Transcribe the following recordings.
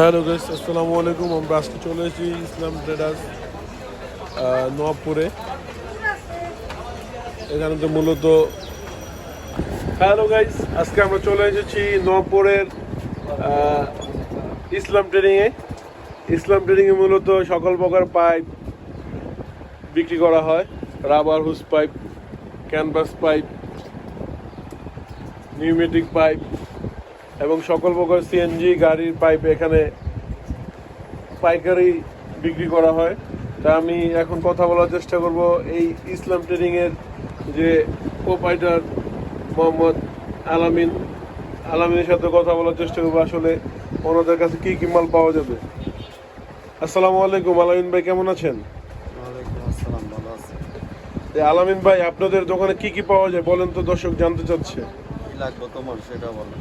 Hello guys আসসালামু আলাইকুম। আমরা আজকে চলে এসেছি ইসলাম ট্রেডার্স নবপুরে এখানে তো মূলত হ্যালো গাইস আজকে আমরা চলে এসেছি নবপুরের আহ, ইসলাম ট্রেডিংয়ে। ইসলাম ট্রেডিংয়ে মূলত সকল প্রকার পাইপ বিক্রি করা হয়। Rubber hose pipe canvas pipe pneumatic pipe এবং সকল প্রকার সিএনজি গাড়ির পাইপ এখানে পাইকারি বিক্রি করা হয়। তা আমি এখন কথা বলার চেষ্টা করব এই ইসলাম ট্রেডিং এর যে প্রোপাইটার মোহাম্মদ আলামিন। আলামিনের সাথে কথা বলার চেষ্টা করব আসলে ওনাদের কাছে কি কি মাল পাওয়া যাবে। আসসালামু আলাইকুম আলামিন ভাই কেমন আছেন? আলামিন ভাই আপনাদের দোকানে কি কি পাওয়া যায় বলেন তো দর্শক জানতে চাচ্ছে। লাগবে তোমার সেটা বলো।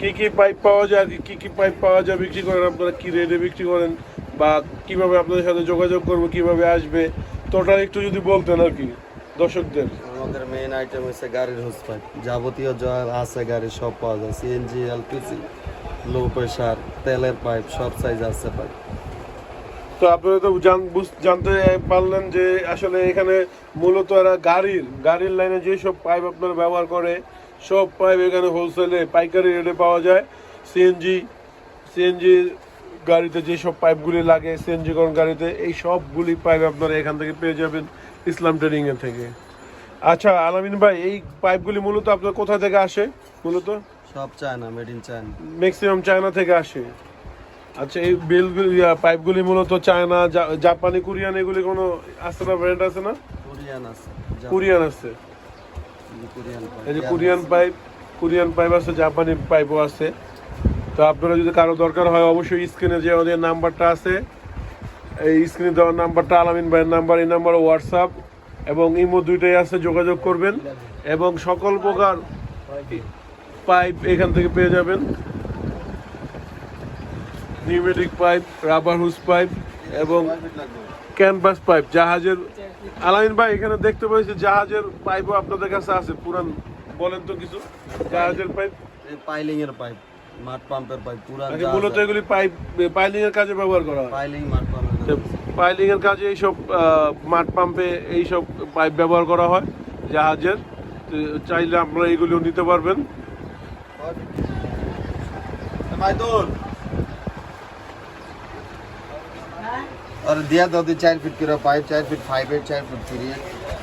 কি কি পাইপ পাওয়া যায় আর কি কি পাইপ পাওয়া যায় বিক্রি করেন? আপনারা কি রেটে বিক্রি করেন? বা কীভাবে আপনাদের সাথে যোগাযোগ করব কীভাবে আসবে? টোটাল একটু যদি বলতেন আর কি দর্শকদের। আমাদের মেইন আইটেম হচ্ছে গাড়ির হোস পাইপ যাবতীয় যা আছে গাড়ি সব পাওয়া যায়। সিএনজি এলপিজি লো প্রেশার তেলের পাইপ সব সাইজ আছে পাইপ তো আপনারা তো জানতে পারলেন যে আসলে এখানে মূলত এরা গাড়ির গাড়ির লাইনে যেসব পাইপ আপনারা ব্যবহার করে সব পাইপ এখানে হোলসেলে পাইকারি রেটে পাওয়া যায়। সিএনজি সিএনজি গাড়িতে যেসব পাইপগুলি লাগে সিএনজি করণ গাড়িতে এই সবগুলি পাইপ আপনারা এখান থেকে পেয়ে যাবেন ইসলাম ট্রেডিং এর থেকে। আচ্ছা আলামিন ভাই এই পাইপগুলি মূলত আপনার কোথা থেকে আসে? মূলত? সব China made in China maximum China থেকে আসে। আচ্ছা এই বেলগুলি পাইপগুলি মূলত চায়না জাপানি কোরিয়ান এগুলি কোনো আছে না ব্র্যান্ড আছে না? কোরিয়ান আছে। কোরিয়ান আছে। এই যে কোরিয়ান পাইপ। কোরিয়ান পাইপ আছে, জাপানি পাইপও আছে। তো আপনারা যদি কারও দরকার হয়, অবশ্যই স্ক্রিনে যে ওদের নাম্বারটা আছে, এই স্ক্রিনে দেওয়ার নাম্বারটা, আলামিন ভাইয়ের নাম্বার, এই নাম্বার হোয়াটসঅ্যাপ এবং ইমো দুইটাই আছে, যোগাযোগ করবেন এবং সকল প্রকার পাইপ এখান থেকে পেয়ে যাবেন। Pneumatic pipe, rubber hose pipe এবং ক্যানভাস পাইপ, জাহাজের আলামিন ভাই এখানে দেখতে পাচ্ছি জাহাজের পাইপও আপনাদের কাছে আছে পুরান বলেন তো কিছু। জাহাজের পাইপ? পাইলিং এর পাইপ মাঠ পাম্পের পাইপ পুরা আগে মূলত এগুলি পাইপ পাইলিং এর কাজে ব্যবহার করা হয়? পাইলিং মাঠ পাম্পের পাইলিং এর কাজে এইসব মাঠ পাম্পে এইসব পাইপ ব্যবহার করা হয় জাহাজের। চাইলে আপনারা এগুলিও নিতে পারবেন। और दिया दो चार फीट की पाइप चार फीट फाइव एट चार फीट थ्री एट